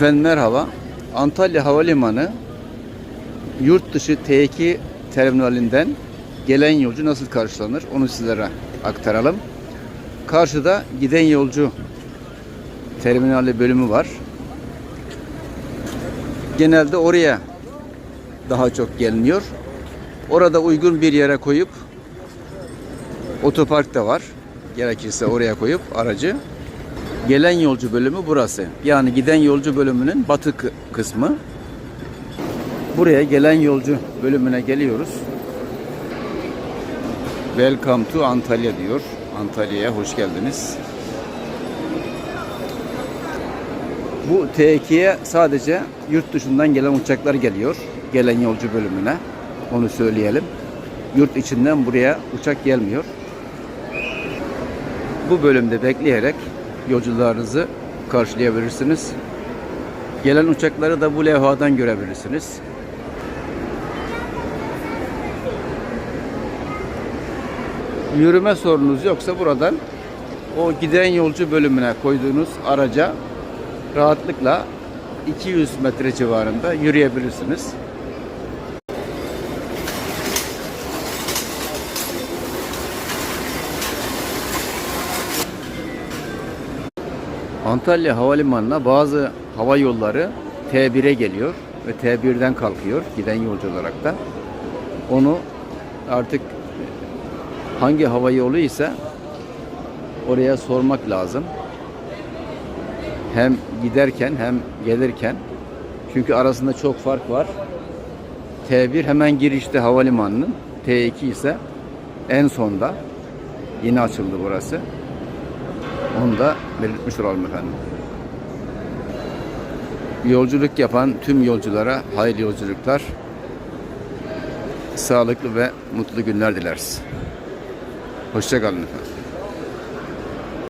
Efendim merhaba. Antalya Havalimanı yurt dışı T2 terminalinden gelen yolcu nasıl karşılanır onu sizlere aktaralım. Karşıda giden yolcu terminali bölümü var. Genelde oraya daha çok geliniyor. Orada uygun bir yere koyup otopark da var. Gerekirse oraya koyup aracı Gelen yolcu bölümü burası. Yani giden yolcu bölümünün batı kı- kısmı. Buraya gelen yolcu bölümüne geliyoruz. Welcome to Antalya diyor. Antalya'ya hoş geldiniz. Bu T2'ye sadece yurt dışından gelen uçaklar geliyor. Gelen yolcu bölümüne. Onu söyleyelim. Yurt içinden buraya uçak gelmiyor bu bölümde bekleyerek yolcularınızı karşılayabilirsiniz. Gelen uçakları da bu levhadan görebilirsiniz. Yürüme sorunuz yoksa buradan o giden yolcu bölümüne koyduğunuz araca rahatlıkla 200 metre civarında yürüyebilirsiniz. Antalya Havalimanı'na bazı hava yolları T1'e geliyor ve T1'den kalkıyor giden yolcu olarak da. Onu artık hangi hava yolu ise oraya sormak lazım. Hem giderken hem gelirken. Çünkü arasında çok fark var. T1 hemen girişte havalimanının, T2 ise en sonda. Yeni açıldı burası. Onu da belirtmiş olalım efendim. Yolculuk yapan tüm yolculara hayırlı yolculuklar, sağlıklı ve mutlu günler dileriz. Hoşçakalın efendim.